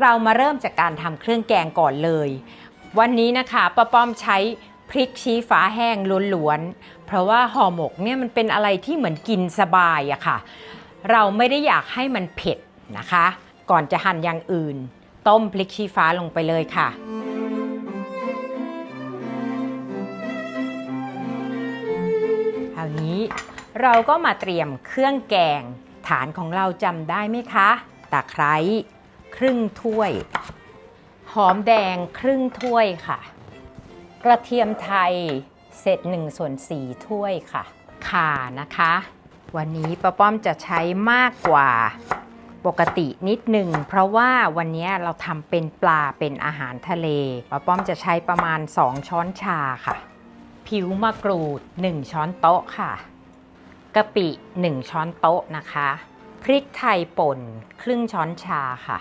เรามาเริ่มจากการทำเครื่องแกงก่อนเลย วันนี้นะคะป้าป้อมใช้พริกชี้ฟ้าแห้งล้วนๆ เพราะว่าห่อหมกเนี่ยมันเป็นอะไรที่เหมือนกินสบายอะค่ะ เราไม่ได้อยากให้มันเผ็ดนะคะ ก่อนจะหั่นอย่างอื่น ต้มพริกชี้ฟ้าลงไปเลยค่ะคราวนี้เราก็มาเตรียมเครื่องแกง ฐานของเราจำได้ไหมคะ ตะไคร้ ครึ่งถ้วย หอมแดงครึ่งถ้วยค่ะ กระเทียมไทยเศษ1ส่วน4ถ้วยค่ะ ข่านะคะ วันนี้ป้าป้อมจะใช้มากกว่าปกตินิดหนึ่งเพราะว่าวันนี้เราทำเป็นปลาเป็นอาหารทะเลป้าป้อมจะใช้ประมาณ 2 ช้อนชาค่ะ ผิวมะกรูด 1 ช้อนโต๊ะค่ะกะปิ 1 ช้อนโต๊ะนะคะ พริกไทยป่นครึ่งช้อนชาค่ะ